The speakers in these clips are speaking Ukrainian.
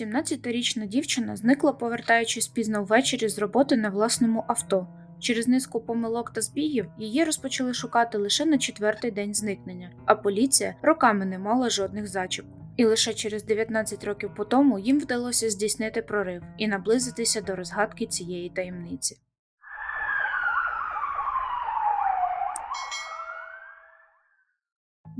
17-річна дівчина зникла, повертаючись пізно ввечері з роботи на власному авто. Через низку помилок та збігів її розпочали шукати лише на четвертий день зникнення, а поліція роками не мала жодних зачіпок. І лише через 19 років по тому їм вдалося здійснити прорив і наблизитися до розгадки цієї таємниці.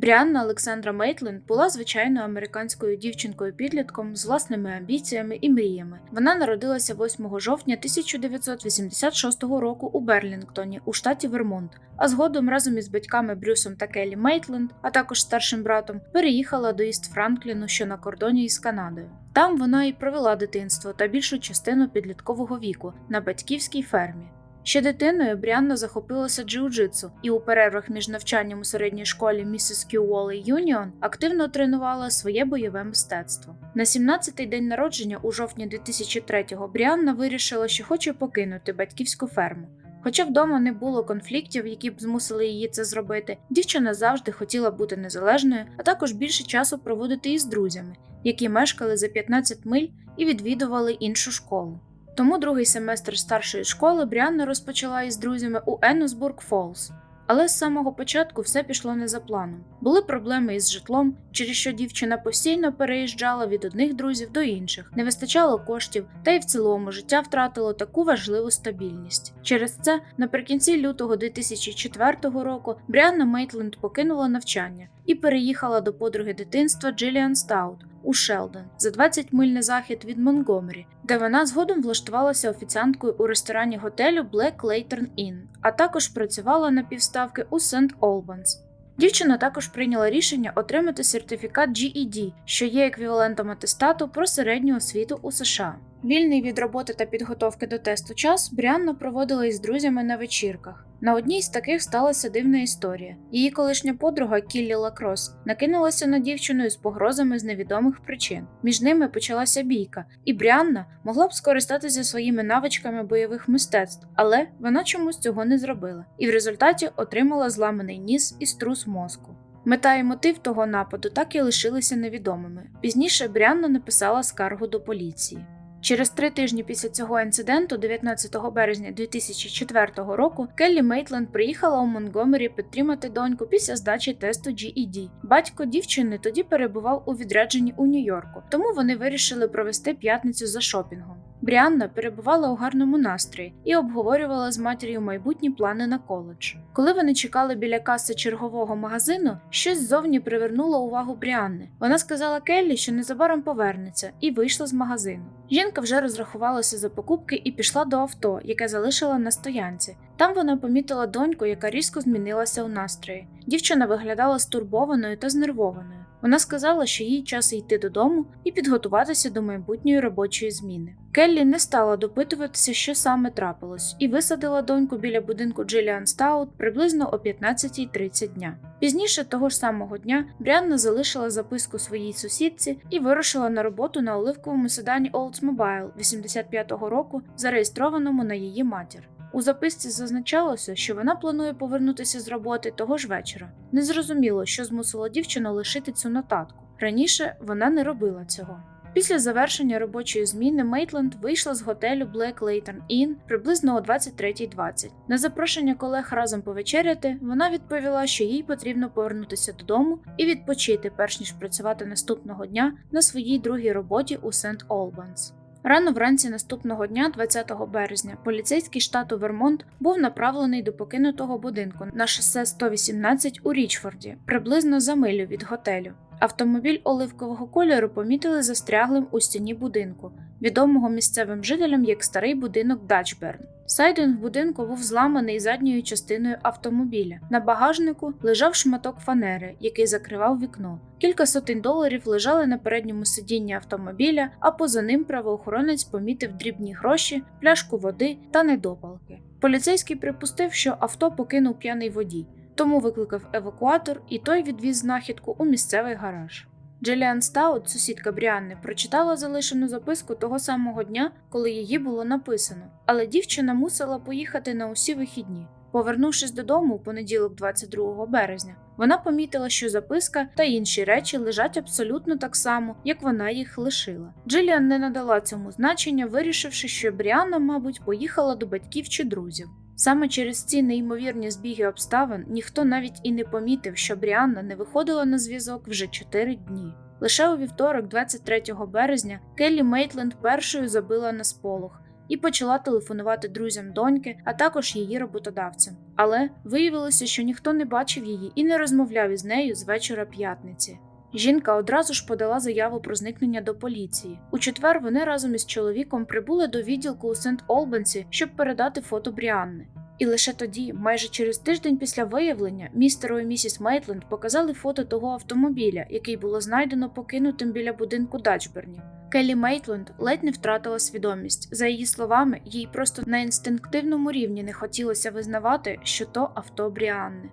Бріанна Олександра Мейтленд була звичайною американською дівчинкою-підлітком з власними амбіціями і мріями. Вона народилася 8 жовтня 1986 року у Берлінгтоні у штаті Вермонт, а згодом разом із батьками Брюсом та Келлі Мейтленд, а також старшим братом, переїхала до Іст Франкліну, що на кордоні із Канадою. Там вона і провела дитинство та більшу частину підліткового віку на батьківській фермі. Ще дитиною Бріанна захопилася джиу-джитсу і у перервах між навчанням у середній школі Місіс Кью Юніон активно тренувала своє бойове мистецтво. На 17-й день народження у жовтні 2003-го Бріанна вирішила, що хоче покинути батьківську ферму. Хоча вдома не було конфліктів, які б змусили її це зробити, дівчина завжди хотіла бути незалежною, а також більше часу проводити із друзями, які мешкали за 15 миль і відвідували іншу школу. Тому другий семестр старшої школи Бріанна розпочала із друзями у Еннесбург Фолз. Але з самого початку все пішло не за планом. Були проблеми із житлом, через що дівчина постійно переїжджала від одних друзів до інших, не вистачало коштів, та й в цілому життя втратило таку важливу стабільність. Через це наприкінці лютого 2004 року Бріанна Мейтленд покинула навчання і переїхала до подруги дитинства Джиліан Стаут у Шелдон за 20 миль на захід від Монгомері, де вона згодом влаштувалася офіціанткою у ресторані готелю Black Lantern Inn, а також працювала на півставки у Сент Олбанс. Дівчина також прийняла рішення отримати сертифікат GED, що є еквівалентом атестату про середню освіту у США. Вільний від роботи та підготовки до тесту час Бріанна проводила із друзями на вечірках. На одній з таких сталася дивна історія. Її колишня подруга Кіллі Лакрос накинулася на дівчину з погрозами з невідомих причин. Між ними почалася бійка, і Бріанна могла б скористатися своїми навичками бойових мистецтв, але вона чомусь цього не зробила, і в результаті отримала зламаний ніс і струс мозку. Мета і мотив того нападу так і лишилися невідомими. Пізніше Бріанна написала скаргу до поліції. Через три тижні після цього інциденту, 19 березня 2004 року, Келлі Мейтленд приїхала у Монгомері підтримати доньку після здачі тесту GED. Батько дівчини тоді перебував у відрядженні у Нью-Йорку, тому вони вирішили провести п'ятницю за шопінгом. Бріанна перебувала у гарному настрої і обговорювала з матір'ю майбутні плани на коледж. Коли вони чекали біля каси чергового магазину, щось ззовні привернуло увагу Бріанни. Вона сказала Келлі, що незабаром повернеться, і вийшла з магазину. Жінка вже розрахувалася за покупки і пішла до авто, яке залишила на стоянці. Там вона помітила доньку, яка різко змінилася у настрої. Дівчина виглядала стурбованою та знервованою. Вона сказала, що їй час йти додому і підготуватися до майбутньої робочої зміни. Келлі не стала допитуватися, що саме трапилось, і висадила доньку біля будинку Джиліан Стаут приблизно о 15.30 дня. Пізніше того ж самого дня Бріанна залишила записку своїй сусідці і вирушила на роботу на оливковому седані Oldsmobile 85-го року, зареєстрованому на її матір. У записці зазначалося, що вона планує повернутися з роботи того ж вечора. Незрозуміло, що змусило дівчину лишити цю нотатку. Раніше вона не робила цього. Після завершення робочої зміни Мейтленд вийшла з готелю Black Lantern Inn приблизно о 23.20. На запрошення колег разом повечеряти вона відповіла, що їй потрібно повернутися додому і відпочити, перш ніж працювати наступного дня на своїй другій роботі у Сент Олбанс. Рано вранці наступного дня, 20 березня, поліцейський штату Вермонт був направлений до покинутого будинку на шосе 118 у Річфорді, приблизно за милю від готелю. Автомобіль оливкового кольору помітили застряглим у стіні будинку, відомого місцевим жителям як старий будинок Дачберн. Сайдинг будинку був зламаний задньою частиною автомобіля. На багажнику лежав шматок фанери, який закривав вікно. Кілька сотень доларів лежали на передньому сидінні автомобіля, а поза ним правоохоронець помітив дрібні гроші, пляшку води та недопалки. Поліцейський припустив, що авто покинув п'яний водій тому викликав евакуатор, і той відвіз знахідку у місцевий гараж. Джиліан Стаут, сусідка Бріанни, прочитала залишену записку того самого дня, коли її було написано, але дівчина мусила поїхати на усі вихідні. Повернувшись додому у понеділок, 22 березня, вона помітила, що записка та інші речі лежать абсолютно так само, як вона їх лишила. Джиліан не надала цьому значення, вирішивши, що Бріанна, мабуть, поїхала до батьків чи друзів. Саме через ці неймовірні збіги обставин ніхто навіть і не помітив, що Бріанна не виходила на зв'язок вже 4 дні. Лише у вівторок, 23 березня, Келлі Мейтленд першою забила на сполох і почала телефонувати друзям доньки, а також її роботодавцям. Але виявилося, що ніхто не бачив її і не розмовляв із нею з вечора п'ятниці. Жінка одразу ж подала заяву про зникнення до поліції. У четвер вони разом із чоловіком прибули до відділку у Сент Олбансі, щоб передати фото Бріанни. І лише тоді, майже через тиждень після виявлення, містеру і місіс Мейтленд показали фото того автомобіля, який було знайдено покинутим біля будинку Дачбернів. Келлі Мейтленд ледь не втратила свідомість. За її словами, їй просто на інстинктивному рівні не хотілося визнавати, що то авто Бріанни.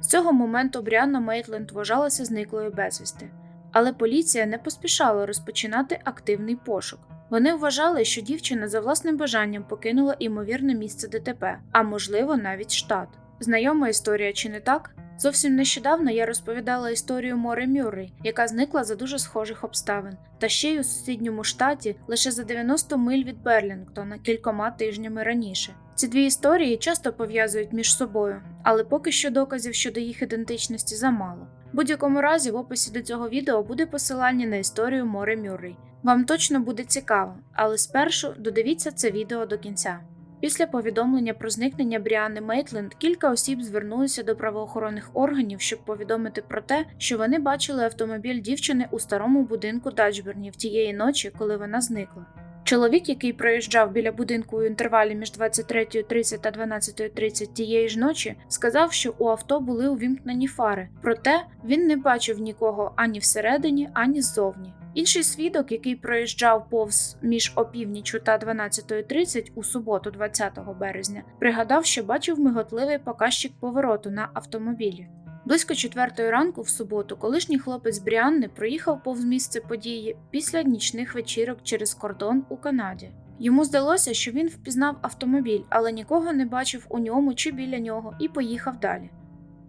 З цього моменту Бріанна Мейтленд вважалася зниклою безвісти. Але поліція не поспішала розпочинати активний пошук. Вони вважали, що дівчина за власним бажанням покинула імовірне місце ДТП, а можливо навіть штат. Знайома історія чи не так? Зовсім нещодавно я розповідала історію Мори Мюррей, яка зникла за дуже схожих обставин, та ще й у сусідньому штаті лише за 90 миль від Берлінгтона кількома тижнями раніше. Ці дві історії часто пов'язують між собою, але поки що доказів щодо їх ідентичності замало. В будь-якому разі в описі до цього відео буде посилання на історію Мори Мюррей. Вам точно буде цікаво, але спершу додивіться це відео до кінця. Після повідомлення про зникнення Бріани Мейтленд кілька осіб звернулися до правоохоронних органів, щоб повідомити про те, що вони бачили автомобіль дівчини у старому будинку Дачбернів тієї ночі, коли вона зникла. Чоловік, який проїжджав біля будинку у інтервалі між 23.30 та 12.30 тієї ж ночі, сказав, що у авто були увімкнені фари, проте він не бачив нікого ані всередині, ані ззовні. Інший свідок, який проїжджав повз між опівнічю та 12.30 у суботу, 20 березня, пригадав, що бачив миготливий показчик повороту на автомобілі. Близько четвертої ранку в суботу колишній хлопець Бріанни проїхав повз місце події після нічних вечірок через кордон у Канаді. Йому здалося, що він впізнав автомобіль, але нікого не бачив у ньому чи біля нього і поїхав далі.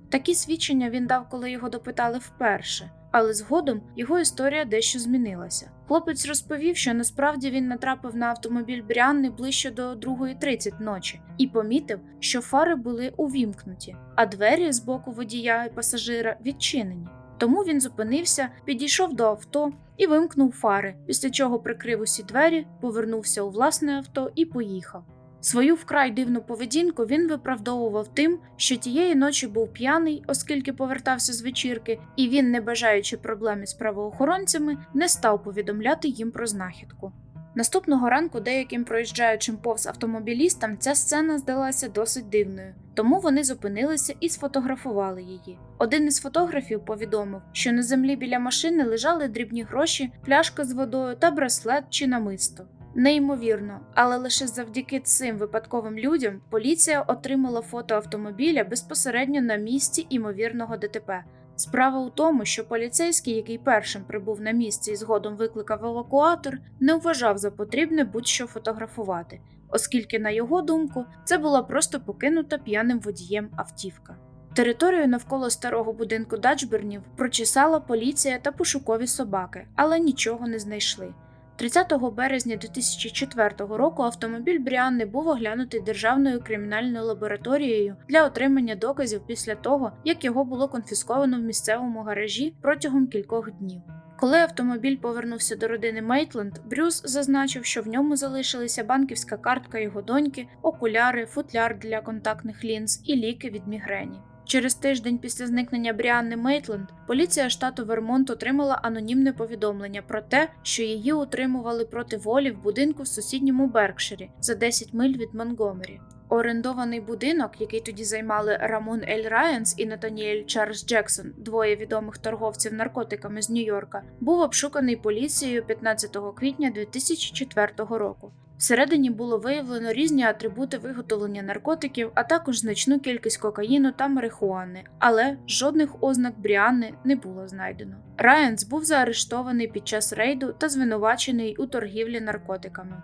Такі свідчення він дав, коли його допитали вперше, але згодом його історія дещо змінилася. Хлопець розповів, що насправді він натрапив на автомобіль Бріанни ближче до 2.30 ночі і помітив, що фари були увімкнуті, а двері з боку водія і пасажира відчинені. Тому він зупинився, підійшов до авто і вимкнув фари, після чого прикрив усі двері, повернувся у власне авто і поїхав. Свою вкрай дивну поведінку він виправдовував тим, що тієї ночі був п'яний, оскільки повертався з вечірки, і він, не бажаючи проблеми з правоохоронцями, не став повідомляти їм про знахідку. Наступного ранку деяким проїжджаючим повз автомобілістам ця сцена здалася досить дивною, тому вони зупинилися і сфотографували її. Один із фотографів повідомив, що на землі біля машини лежали дрібні гроші, пляшка з водою та браслет чи намисто. Неймовірно, але лише завдяки цим випадковим людям поліція отримала фото автомобіля безпосередньо на місці імовірного ДТП. Справа у тому, що поліцейський, який першим прибув на місце і згодом викликав евакуатор, не вважав за потрібне будь-що фотографувати, оскільки, на його думку, це була просто покинута п'яним водієм автівка. Територію навколо старого будинку Дачбернів прочесала поліція та пошукові собаки, але нічого не знайшли. 30 березня 2004 року автомобіль Бріанни був оглянутий Державною кримінальною лабораторією для отримання доказів після того, як його було конфісковано в місцевому гаражі протягом кількох днів. Коли автомобіль повернувся до родини Мейтленд, Брюс зазначив, що в ньому залишилися банківська картка його доньки, окуляри, футляр для контактних лінз і ліки від мігрені. Через тиждень після зникнення Бріанни Мейтленд поліція штату Вермонт отримала анонімне повідомлення про те, що її утримували проти волі в будинку в сусідньому Беркширі за 10 миль від Монгомері. Орендований будинок, який тоді займали Рамон Ель Райанс і Натаніель Чарльз Джексон, двоє відомих торговців наркотиками з Нью-Йорка, був обшуканий поліцією 15 квітня 2004 року. Всередині було виявлено різні атрибути виготовлення наркотиків, а також значну кількість кокаїну та марихуани, але жодних ознак Бріанни не було знайдено. Райанс був заарештований під час рейду та звинувачений у торгівлі наркотиками.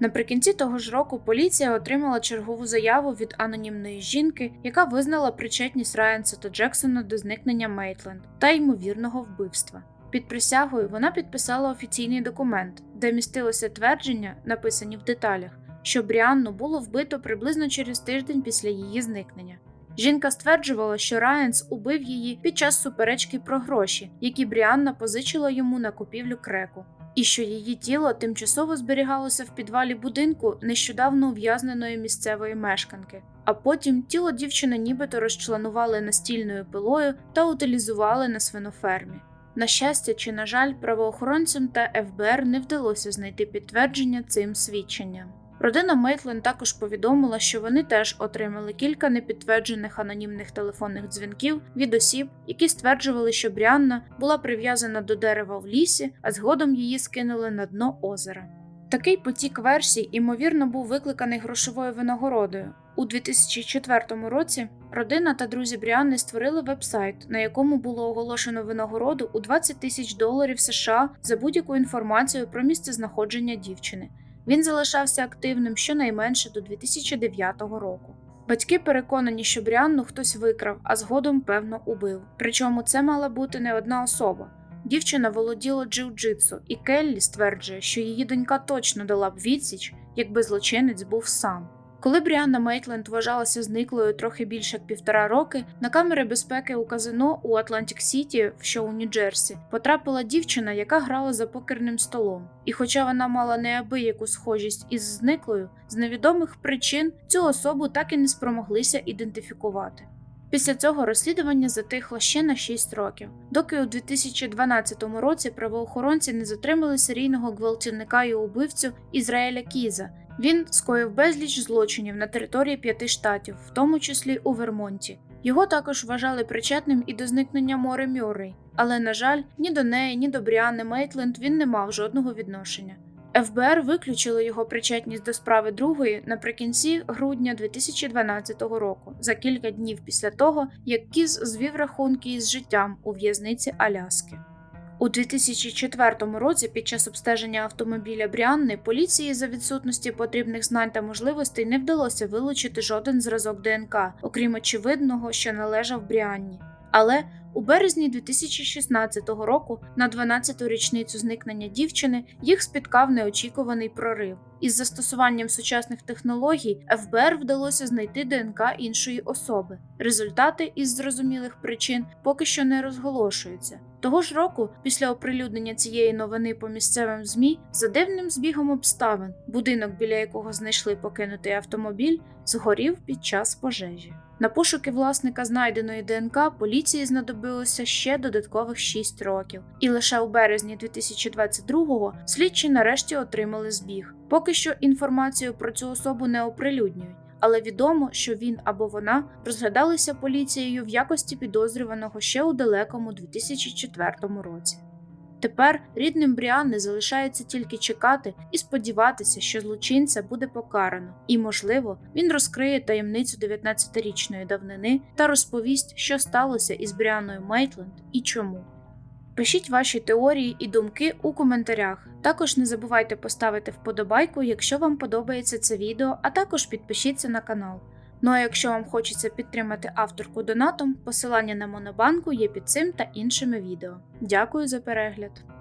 Наприкінці того ж року поліція отримала чергову заяву від анонімної жінки, яка визнала причетність Райанса та Джексона до зникнення Мейтленд та ймовірного вбивства. Під присягою вона підписала офіційний документ, де містилося твердження, написані в деталях, що Бріанну було вбито приблизно через тиждень після її зникнення. Жінка стверджувала, що Райанс убив її під час суперечки про гроші, які Бріанна позичила йому на купівлю креку, і що її тіло тимчасово зберігалося в підвалі будинку нещодавно ув'язненої місцевої мешканки. А потім тіло дівчини нібито розчленували настільною пилою та утилізували на свинофермі. На щастя чи на жаль, правоохоронцям та ФБР не вдалося знайти підтвердження цим свідченням. Родина Мейтленд також повідомила, що вони теж отримали кілька непідтверджених анонімних телефонних дзвінків від осіб, які стверджували, що Бріанна була прив'язана до дерева в лісі, а згодом її скинули на дно озера. Такий потік версій, ймовірно, був викликаний грошовою винагородою. У 2004 році родина та друзі Бріанни створили вебсайт, на якому було оголошено винагороду у 20 тисяч доларів США за будь-яку інформацію про місцезнаходження дівчини. Він залишався активним щонайменше до 2009 року. Батьки переконані, що Бріанну хтось викрав, а згодом, певно, убив. Причому це мала бути не одна особа. Дівчина володіла джиу-джитсу, і Келлі стверджує, що її донька точно дала б відсіч, якби злочинець був сам. Коли Бріанна Мейтленд вважалася зниклою трохи більше як півтора роки, на камери безпеки у казино у Атлантик Сіті, що у Нью-Джерсі, потрапила дівчина, яка грала за покерним столом. І хоча вона мала неабияку схожість із зниклою, з невідомих причин цю особу так і не спромоглися ідентифікувати. Після цього розслідування затихло ще на 6 років, доки у 2012 році правоохоронці не затримали серійного гвалтівника і убивцю Ізраїля Кіза. Він скоїв безліч злочинів на території п'яти штатів, в тому числі у Вермонті. Його також вважали причетним і до зникнення Мори Мюррей, але, на жаль, ні до неї, ні до Бріани Мейтленд він не мав жодного відношення. ФБР виключило його причетність до справи другої наприкінці грудня 2012 року, за кілька днів після того, як Кіз звів рахунки із життям у в'язниці Аляски. У 2004 році, під час обстеження автомобіля Бріанни, поліції за відсутності потрібних знань та можливостей не вдалося вилучити жоден зразок ДНК, окрім очевидного, що належав Бріанні. Але у березні 2016 року, на 12-ту річницю зникнення дівчини, їх спіткав неочікуваний прорив. Із застосуванням сучасних технологій ФБР вдалося знайти ДНК іншої особи. Результати із зрозумілих причин поки що не розголошуються. Того ж року, після оприлюднення цієї новини по місцевим ЗМІ, за дивним збігом обставин, будинок, біля якого знайшли покинутий автомобіль, згорів під час пожежі. На пошуки власника знайденої ДНК поліції знадобилося ще додаткових 6 років, і лише у березні 2022-го слідчі нарешті отримали збіг. Поки що інформацію про цю особу не оприлюднюють, але відомо, що він або вона розглядалися поліцією в якості підозрюваного ще у далекому 2004 році. Тепер рідним Бріанни залишається тільки чекати і сподіватися, що злочинця буде покарано, і, можливо, він розкриє таємницю 19-річної давнини та розповість, що сталося із Бріанною Мейтленд і чому. Пишіть ваші теорії і думки у коментарях. Також не забувайте поставити вподобайку, якщо вам подобається це відео, а також підпишіться на канал. Ну а якщо вам хочеться підтримати авторку донатом, посилання на Монобанку є під цим та іншими відео. Дякую за перегляд!